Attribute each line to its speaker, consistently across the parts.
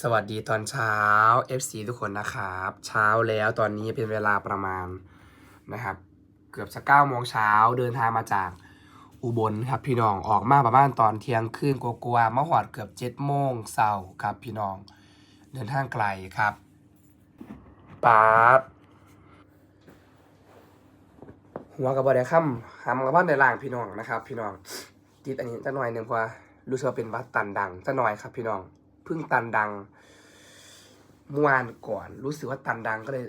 Speaker 1: สวัสดีตอนเช้า FC ทุกคนนะครับ เช้าแล้วตอนนี้เป็นเวลาประมาณนะครับ เกือบจะ9โมงเช้าเดินทางมาจากอุบลครับพี่น้องออกมาประมาณตอนเที่ยงคืนกลัวๆมาหอดเกือบ7โมงเช้าครับพี่น้อง เดินทางไกลครับป๊าดหัวกับบอดค่ำหำกับบ้านในล่างพี่น้องนะครับ พี่น้องติดอันนี้จะหน่อยหนึ่งเพราะรู้สึกว่าเป็นวัดตันดังจะหน่อยครับพี่น้อง เพิ่งตันดังเมื่อวานก่อน รู้สึกว่าตันดังก็เลย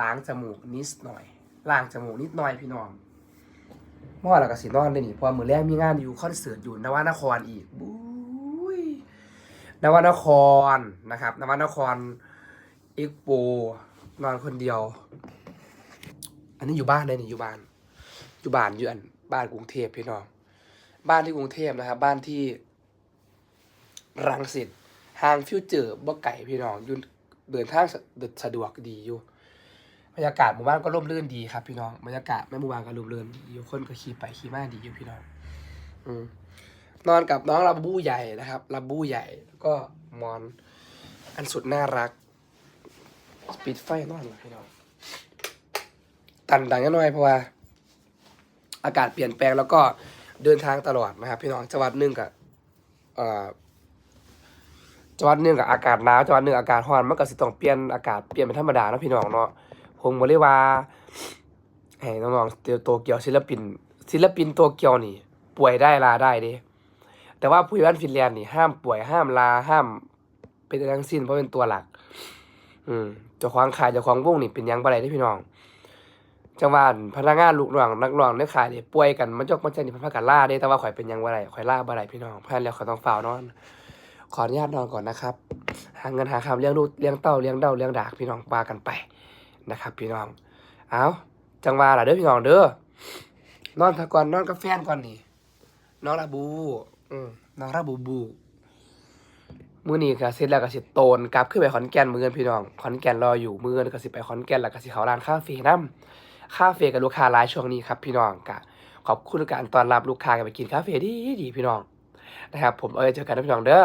Speaker 1: ล้างจมูกนิดหน่อยล้างจมูกนิดหน่อยพี่น้องเมื่อวานเราก็สินอนเลยนี่พราะว่ามือแรกมีงานอยู่คอนเสิร์ตอยู่นวนครอีกบุ้ยนวนครนะครับนวนครเอ็กโปนอนคนเดียว อันนี้อยู่บ้านเลยนี่อยู่บ้าน อยู่บ้านอยู่อันบ้านกรุงเทพพี่น้อง บ้านที่กรุงเทพนะครับ บ้านที่รังสิต ห่างฟิวเจอร์บ่ไก่พี่น้องอยู่เดินทางสะสะดวกดีอยู่บรรยากาศหมู่บ้านก็ร่มรื่นดีครับพี่น้องบรรยากาศแม่หมู่บ้านก็ร่มรื่นดีอยู่คนก็ขี่ไปขี่มาดีอยู่พี่น้อง อืมนอนกับน้องลาบูใหญ่นะครับลาบูใหญ่แล้วก็มอน อันสุดน่ารักปิดไฟนอนเหรอพี่น้องตันดังนิดหน่อยเพราะว่า อากาศเปลี่ยนแปลงแล้วก็เดินทางตลอดนะครับ พี่น้องจังหวัดหนึ่งกับอ่อ จังหวัดหนึ่งกับอากาศหนาวจังหวัดหนึ่งอากาศร้อนมันก็สิต้องเปลี่ยนอากาศเปลี่ยนเป็นธรรมดาเนาะพี่น้องเนาะผมบ่เลยว่าให้น้องๆเตียวโตเกียวศิลปิน ศิลปินโตเกียวนี่ ป่วยได้ลาได้เด้แต่ว่าผู้ใหญ่บ้านฟินแลนด์นี่ห้ามป่วยห้ามลาห้าม เป็นอะไรทั้งสิ้นเพราะเป็นตัวหลัก อืมเจ้าของขายเจ้าของวงนี่เป็นหยังบ่ได้เด้พี่น้อง จังหวัดพนักงานลูกน้องนักร้องในขายนี่ป่วยกันมันจกมันใจนี่พิ่นพากันลาเด้แต่ว่าข่อยเป็นหยังบ่ได้ข่อยลาบ่ได้พี่น้องเพราะฉะนั้นแล้วข่อยต้องเฝ้านอน ขออนุญาตนอนก่อนนะครับ หาเงินหาคำเลี้ยงลูกเลี้ยงเต้าเลี้ยงเด้าเลี้ยงดากพี่น้องปากันไปนะครับ พี่น้อง เอาจังหวะล่ะเด้อพี่น้องเด้อนอนพักก่อนนอนกับแฟนก่อนนี่น้องระบู อืมน้องระบูบูมื้อนี้ก็เสร็จแล้วก็สิโตนกลับขึ้นไปขอนแก่นมื้อเงินพี่น้องขอนแก่นรออยู่มื้อเงินก็สิไปขอนแก่นแล้วก็สิเข้าร้านคาเฟ่นํคาเฟ่กับลูกค้าหลายช่วงนี้ครับ พี่น้องก็ขอบคุณการต้อนรับลูกค้ากันไปกินคาเฟ่ดีดีพี่น้องนะครับ ผมเอาไว้เจอกันนะพี่น้องเด้อ